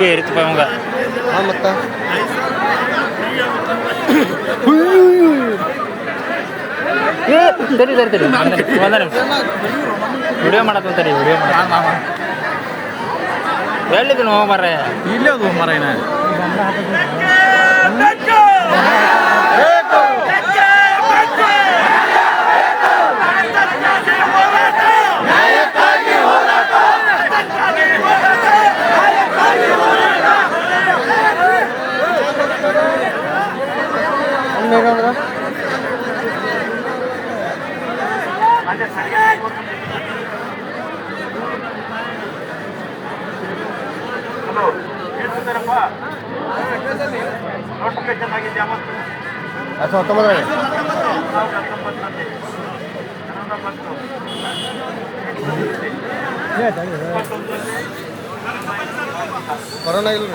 ದೀಪ ಏರಿತಪ್ಪ ಅವಂಗ ಹಾಂ ಮತ್ತ ಸರಿ ಸರಿ ಸರಿ ಒಂದ ನಿಮಿಷ ವಿಡಿಯೋ ಮಾಡತ್ತಂತರಿ ವಿಡಿಯೋ ಮಾಡ ಎಲ್ಲಿದ್ದು ಹೋಗಿ ಬರ್ರೆ ಇಲ್ಲೇ ಅದು ಮರ ಕನ್ನಡ ಬಂತು ಇಪ್ಪತ್ತೊಂದರಲ್ಲಿ ಕೊರೋನಾ ಇಲ್ಲ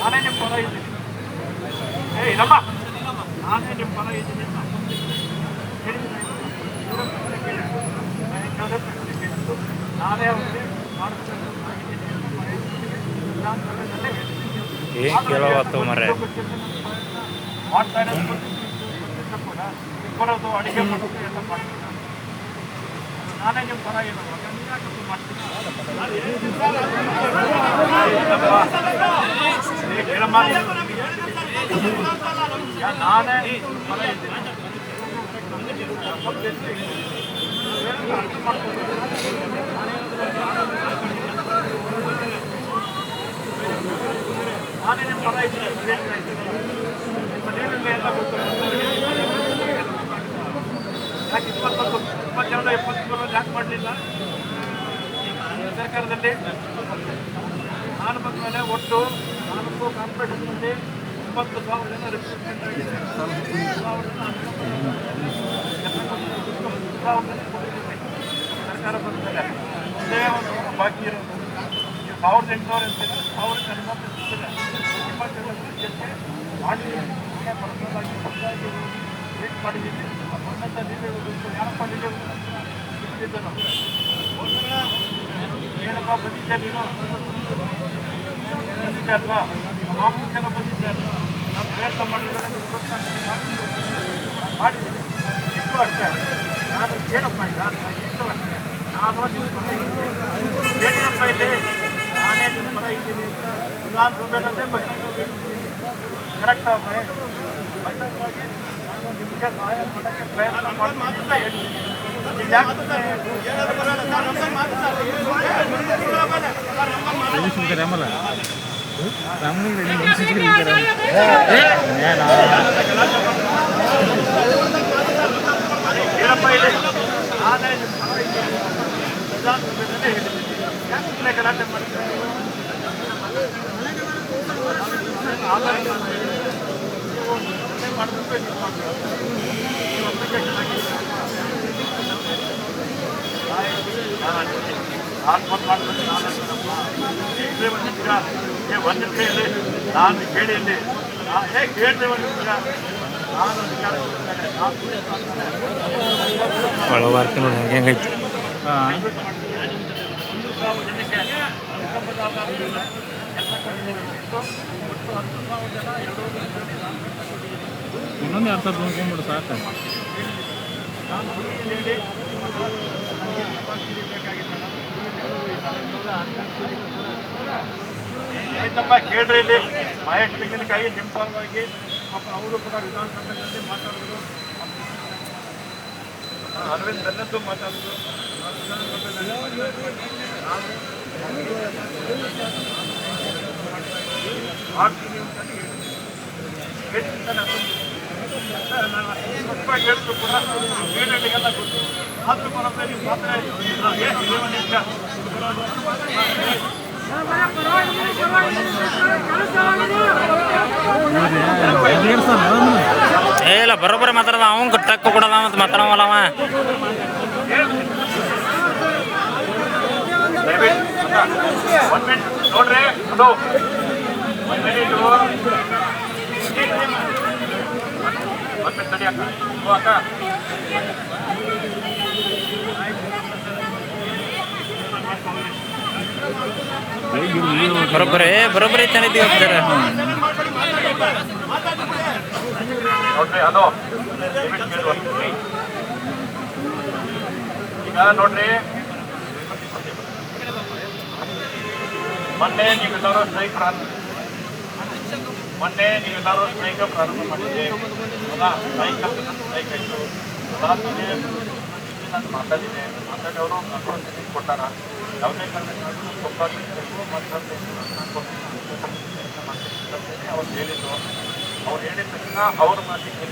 ನಾನೇ ನಿಮ್ಮ ಪರ ಇದ್ದೀನಿ ಏ ಇಲ್ಲಮ್ಮ ನಾನೇ ನಿಮ್ಮ ಪರ ಇದ್ದೀನಿ ಅಂತ ಹೇಳಿದ್ದೀನಿ. ಇವರ ಪ್ರಶ್ನೆ ಕೇಳಿದ್ದು, ಯಾವುದೇ ಪ್ರಶ್ನೆ ಕೇಳಿದ್ದು, ನಾನೇ ಅವ್ರಿಗೆ ಮಾಡ್ತೀನಿ ನಾನು ಕನ್ನಡದಲ್ಲೇ ಹೇಳ್ತೀನಿ. ಏನ್ ಕೇಳವತ್ತು ಮರೆ ಮಾಡ್ತಾ ಇರೋದು ಗೊತ್ತಿದ್ರು ಕೂಡ ಬರೋದು ಅಡಿಗೆ ಮಾಡೋದು ಎಲ್ಲ ಮಾಡ್ತೀನಿ ನಾನೇ ನಿಮ್ಮ ಪರ ಇಲ್ಲ ಮಾಡ್ತೀನಿ ಏ, ಕೇಳಮ್ಮ. ಯಾ, ನಾನೇ ನಿಮ್ಮ ಪರ ಇದ್ದೀನಿ ನಾನೇ ನಿಮ್ಮ ಪರ ಇದ್ದೀನಿ ನಿಮ್ಮ ನೇಮಿಗೆ ಎಲ್ಲ ಗೊತ್ತು ಯಾಕೆ ಇಪ್ಪತ್ತೊಂದು ಇಪ್ಪತ್ತೆರಡು ಎಪ್ಪತ್ಮೂರು ಯಾಕೆ ಮಾಡಲಿಲ್ಲ ಸರ್ಕಾರದಲ್ಲಿ ನಾನು ಬಂದ ಮೇಲೆ ಒಟ್ಟು ನಾಲ್ಕು ಕಾಂಪಿಟೇಷನ್ನಲ್ಲಿ ಇಪ್ಪತ್ತು ಸಾವಿರ ಜನ ರಿಕ್ರೂಟ್ಮೆಂಟ್. ಸರ್ಕಾರ ಬಂದ ಮೇಲೆ ಒಂದೇ ಒಂದು ಬಾಕಿ ಇರೋದು ಈ ಸಾವಿರದ ಎಂಟುನೂರ ಅಂತಿದೆ ಸಾವಿರದ ಸಿಗ್ತದೆ ಇಪ್ಪತ್ತೆರಡು ಜನಕ್ಕೆ ಮಾಡಿದ್ದೀವಿ ಪರ್ಸನಲಾಗಿ ಹೊಸದಾಗಿ ವೇಟ್ ಮಾಡಿದ್ದೀವಿ ಉನ್ನತ ನೀವೇ ಹೋಗ್ಬೇಕು ಯಾರಪ್ಪ ನೀವೇ ಇಟ್ಟಿದ್ದ ನಾವು ಏನಪ್ಪ ಬಂದಿದ್ದೆ ನೀನು ಬಂದಿದ್ದೆ ಅಲ್ವಾ ನಾಲ್ಕು ಜನ ಬಂದಿದ್ದೆ ಅಲ್ವಾ ನಾವು ಪ್ರಯತ್ನ ಮಾಡಿದ್ರೆ ಮಾಡಿದ್ದೀವಿ ಎಷ್ಟು ಅಷ್ಟೇ ನಾನು ಏನಪ್ಪ ಇಲ್ಲ ಎಷ್ಟು ಅಷ್ಟೇ ನಾನು ಏನಪ್ಪ ಇಲ್ಲಿ ನಾನೇ ನಿಮ್ಮ ಪರ ಇದ್ದೀನಿ ಅಂತ ನಾನು ದುಡ್ಡನ್ನೇ ಬಗ್ಗೆ ಕರೆಕ್ಟ್ ಬಹಿರಂಗವಾಗಿ ನಾನು రమలా రమణి రెండు మనిషి ఆదాయం ಮಾಡಬೇಕು ನೀವು ಆತ್ಮಹತ್ಯೆ ಮಾಡಬೇಕು ನಾನು ಬಂದಿದ್ದೀರಾ ಏ, ಇಲ್ಲಿ ನಾನು ಕೇಳಿ ಇಲ್ಲಿ ನಾ- ಏ ಒಂದು ನಿಮಿಷ ನಾನು ಒಳಬಾರ್ತಿ ನೋಡಿ ಹಂಗೆ ಹೆಂಗೈತಿ ಇನ್ನೊಂದು ಅರ್ಥ ಸಾವಿರ ಸಾಕ? ಆಯ್ತಪ್ಪ ಕೇಳ್ರಿ ಇಲ್ಲಿ? ಮಹೇಶ್ ತೆಂಗಿನಕಾಯಿ ನಿಮ್ಮ ಪರವಾಗಿ. ಪಾಪ ಅವರು ಕೂಡ ವಿಧಾನಸಭೆಯಲ್ಲಿ ಮಾತಾಡಿದ್ರು. ಅರವಿಂದ್ ಬೆನ್ನದ್ದು ಮಾತಾಡಿದ್ರು. ಮಾಡ್ತೀನಿ ಅಂತ ಹೇಳಿದ್ರು. ಹೇಳಿದ್ರಿಂದ ನಾನು ನಾನು ಸ್ಪಷ್ಟವಾಗಿ ಹೇಳಿದ್ರು ಕೂಡ ಮೀಡಿಯಾಗಳಿಗೆಲ್ಲ ಗೊತ್ತು ಏ, ಇಲ್ಲ, ಬರೋಬ್ಬರಿ ಮಾತಾಡದ ಅವ್ನ್ ಟಕ್ ಕೊಡದ ಮತ್ತೆ ಮಾತಾಡವಲ್ಲ ಅವ. ನೋಡ್ರಿ, ಅದು. ಅಕ್ಕ ಬರೋಬ್ಬರಿ ಬರೋಬ್ಬರಿ ತಂದಿದ್ದೀವಿ ಹೋಗ್ತಾರೆ ನೋಡ್ರಿ ನಿಮಿಷ. ಈಗ ನೋಡ್ರಿ ಮೊನ್ನೆ ನೀವೆಲ್ಲರೂ ಸ್ಟ್ರೈಕ್ ಪ್ರಾರಂಭ ಮೊನ್ನೆ ನೀವೆಲ್ಲರೂ ಸ್ಟ್ರೈಕ್ ಪ್ರಾರಂಭ ಮಾಡಿದ್ರಿ. ಅಲ್ಲ ಸ್ಟ್ರೈಕ್ ಸ್ಟ್ರೈಕ್ ಆಯಿತು ಅದಾದ್ಮೇಲೆ ನಾನು ಮಾತಾಡಿದೆ ಮಾತಾಡಿ ಅವರು ಅಪ್ರೋಚ್ ಕೊಟ್ಟಾರ. ಯಾವುದೇ ಕಾರಣಕ್ಕೂ ಕೊಪ್ಪ ಅಂತ ಮತ್ತು ಅವ್ರು ಹೇಳಿದ್ರು. ಅವ್ರು ಹೇಳಿದ ತಕ್ಷಣ ಅವ್ರ ಮಾತಿಗೆ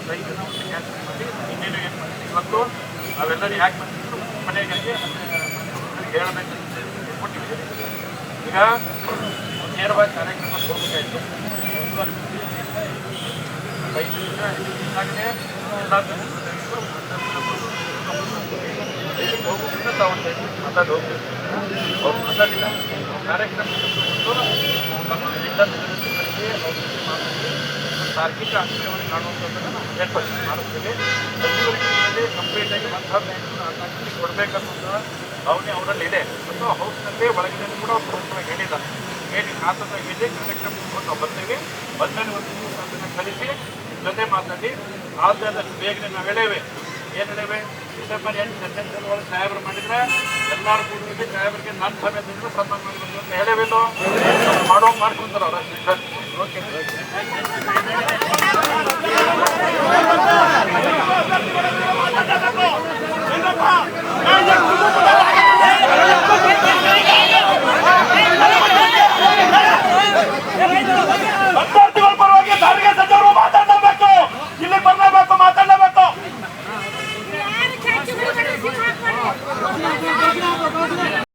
ಸ್ಟ್ರೈಕ್ ಕ್ಯಾನ್ಸಲ್ ಮಾಡಿ, ಇನ್ನೇನು ಏನು ಮಾಡಿ ಇವತ್ತು ನಾವೆಲ್ಲರೂ ಯಾಕೆ ಮಾಡ್ತಿದ್ರು ಮನೆಗಾಗಿ ಹೇಳಬೇಕು ಕೊಟ್ಟಿದ್ದೀವಿ ಈಗ ನೇರವಾಗಿ ಕಾರ್ಯಕ್ರಮಕ್ಕೆ ಹೋಗಬೇಕಾಯ್ತು ಹೋಗೋದ್ರಿಂದ ತಾವು ಮಾತಾಡಿ ಹೋಗ್ಬೇಕು ಅವ್ರು ಮಾತಾಡಿಲ್ಲ ಕಾರ್ಯಕ್ರಮ ತಾರ್ಕಿಕ ಅಂಶವನ್ನು ಕಾಣುವಂಥದ್ದನ್ನು ನಾವು ಏರ್ಪಡಿಸಿ ಮಾಡುತ್ತೇವೆ ಸಚಿವರಿಗೆ ಕಂಪ್ಲೀಟ್ ಆಗಿ ಒಂದು ಹದಿನೈದು ಕೊಡಬೇಕನ್ನುವಂಥ ಭಾವನೆ ಅವರಲ್ಲಿ ಇದೆ. ಮತ್ತು ಹೌಸ್ನಲ್ಲಿ ಒಳಗಿನಲ್ಲಿ ಕೂಡ ಅವರು ಹೇಳಿದ್ದಾರೆ. ಏನು ಇದೆ ಕಾರ್ಯಕ್ರಮ ಮುಂದೆ ಬರ್ತೇವೆ ಬಂದಲ್ಲಿ ಒಂದು ದಿವಸ ಅದನ್ನು ಕಲಿಸಿ ಜೊತೆ ಮಾತಾಡಿ ಆದಷ್ಟು ಬೇಗನೆ ನಾವು ಹೇಳೇವೆ ಏನು ಹೇಳೇವೆ ಡಿಸೆಂಬರ್ ಎಂಟು ಸೆಪ್ಟೆಂಬರ್ ಒಳಗೆ ಸಾಹೇಬರು ಮಾಡಿದ್ರೆ ಎಲ್ಲರೂ ಕೂಡಿಸಿ ಸಾಹೇಬರಿಗೆ ನನ್ನ ಸಮೇತದಿಂದ ಸನ್ಮಾನ ಮಾಡಬೇಕು ಅಂತ ಹೇಳೇವಿಲ್ಲೋ? ಮಾಡೋ ಮಾಡ್ಕೊಂತಾರೆ ಅವರ ಸೆಷನ್ ಓಕೆ ಓಕೆ